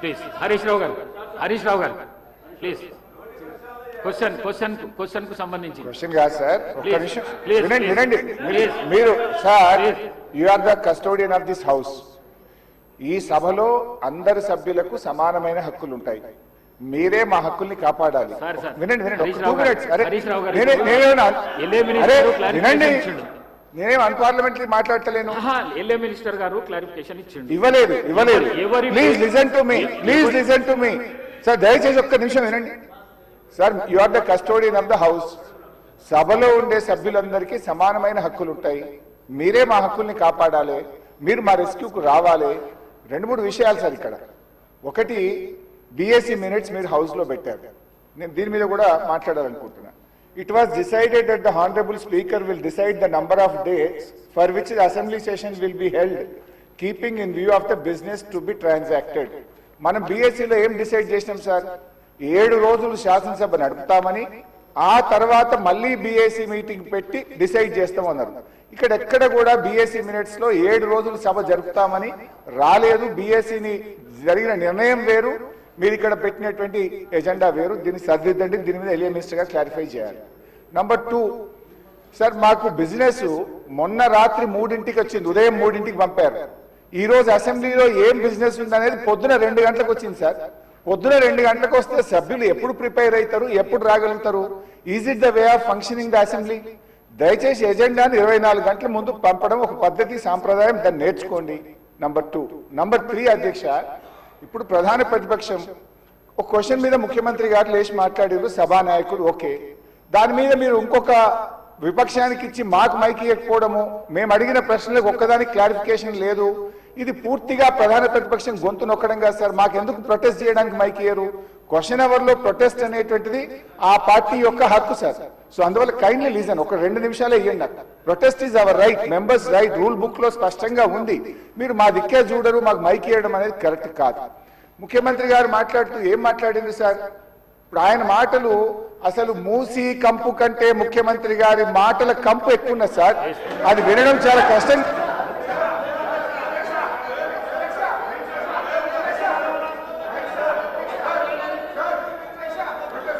Please. Harish Rao గారు. హరీష్ రావు గారు. Please. Question question క్వశ్చన్కు సంబంధించి. క్వశ్చన్ కాదు సార్. వినండి వినండి. మీరు sir. You are the custodian of this house ఈ సభలో అందరి సభ్యులకు సమానమైన హక్కులు ఉంటాయి. మీరే మా హక్కుల్ని కాపాడాలి. వినండి వినండి. వినండి. నేనేం అన్పార్లమెంటరీ మాట్లాడతలేను. మినిస్టర్ గారు క్లారిఫికేషన్ ఇచ్చిండు. ఇవ్వలేదు ఇవ్వలేదు. Please listen to me please listen to me sir దయచేసి ఒక్క నిమిషం వినండి. Sir you are the custodian of the house సభలో ఉండే సభ్యులందరికీ సమానమైన హక్కులు ఉంటాయి మీరే మా హక్కుల్ని కాపాడాలి. మీరు మా రెస్క్యూకు రావాలి. రెండు మూడు విషయాలు సార్ ఇక్కడ. ఒకటి బిఎస్సి మినిట్స్ మీరు హౌస్లో పెట్టారు. నేను దీని మీద కూడా మాట్లాడాలనుకుంటున్నా. It was decided that the honourable speaker will decide the number of days for which assembly session will be held keeping in view of the business to be transacted మనం బీఎస్సీలో ఏం డిసైడ్ చేసినాం సార్ ఏడు రోజులు శాసనసభ నడుపుతామని ఆ తర్వాత మళ్ళీ బీఎస్సీ మీటింగ్ పెట్టి డిసైడ్ చేస్తామన్నారు. ఇక్కడ ఎక్కడ కూడా బీఎస్సీ మినిట్స్లో ఏడు రోజులు సభ జరుపుతామని రాలేదు. బీఎస్సీని జరిగిన నిర్ణయం వేరు. మీరు ఇక్కడ పెట్టినటువంటి ఎజెండా వేరు దీన్ని సరిదిద్దండి దీని మీద ఎలియా మినిస్టర్ గారు క్లారిఫై చేయాలి. నంబర్ టూ సార్ మాకు బిజినెస్ మొన్న రాత్రి మూడింటికి వచ్చింది ఉదయం మూడింటికి పంపారు. ఈ రోజు అసెంబ్లీలో ఏం బిజినెస్ ఉంది అనేది పొద్దున రెండు గంటలకు వచ్చింది సార్. పొద్దున రెండు గంటలకు వస్తే సభ్యులు ఎప్పుడు ప్రిపేర్ అవుతారు ఎప్పుడు రాగలుగుతారు? Is it the way of functioning the assembly దయచేసి ఎజెండాను ఇరవై నాలుగు గంటల ముందు పంపడం ఒక పద్ధతి సాంప్రదాయం దాన్ని నేర్చుకోండి. నంబర్ టూ నంబర్ త్రీ అధ్యక్ష ఇప్పుడు ప్రధాన ప్రతిపక్షం. ఒక క్వశ్చన్ మీద ముఖ్యమంత్రి గారు లేచి మాట్లాడారు సభానాయకుడు ఓకే. దాని మీద మీరు ఇంకొక విపక్షానికి ఇచ్చి మాకు మైకి ఇవ్వకపోవడము మేము అడిగిన ప్రశ్నలకు ఒక్కదానికి క్లారిఫికేషన్ లేదు. ఇది పూర్తిగా ప్రధాన ప్రతిపక్షం గొంతు నొక్కడం కాదు సార్ మాకు ఎందుకు ప్రొటెస్ట్ చేయడానికి మైకి ఇయ్యరు? క్వశ్చన్ అవర్లో ప్రొటెస్ట్ అనేటువంటిది ఆ పార్టీ యొక్క హక్కు సార్. సో అందువల్ల కైండ్లీ లీజన్ ఒక రెండు నిమిషాలే ఇవ్వండి నాకు. Protest is our right members right rule బుక్లో స్పష్టంగా ఉంది. మీరు మా దిక్కే చూడరు మాకు మైక్ ఇవ్వడం అనేది కరెక్ట్ కాదు. ముఖ్యమంత్రి గారు మాట్లాడుతూ ఏం మాట్లాడింది సార్? ఇప్పుడు ఆయన మాటలు అసలు మూసి కంపు కంటే ముఖ్యమంత్రి గారి మాటల కంపు ఎక్కువ ఉన్నది సార్. అది వినడం చాలా కష్టం.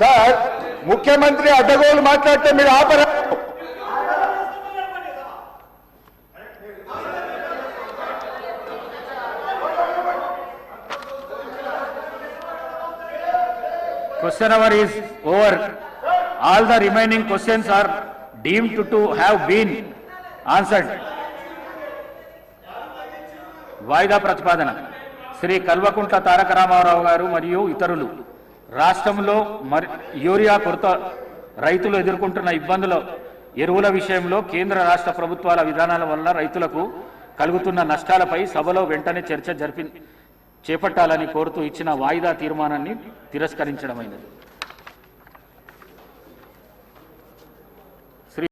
సార్ ముఖ్యమంత్రి అడ్డగోలు మాట్లాడితే మీరు ఆపరా question hour is over all the remaining questions are deemed to to have been answered వాయిదా ప్రతిపాదన శ్రీ కల్వకుంట్ల తారక రామారావు గారు మరియు ఇతరులు రాష్ట్రంలో మరి యూరియా కొరత రైతులు ఎదుర్కొంటున్న ఇబ్బందుల ఎరువుల విషయంలో కేంద్ర రాష్ట్ర ప్రభుత్వాల విధానాల వల్ల రైతులకు కలుగుతున్న నష్టాలపై సభలో వెంటనే చర్చ జరిపి చేపట్టాలని కోరుతూ ఇచ్చిన వాయిదా తీర్మానాన్ని తిరస్కరించడమైనది.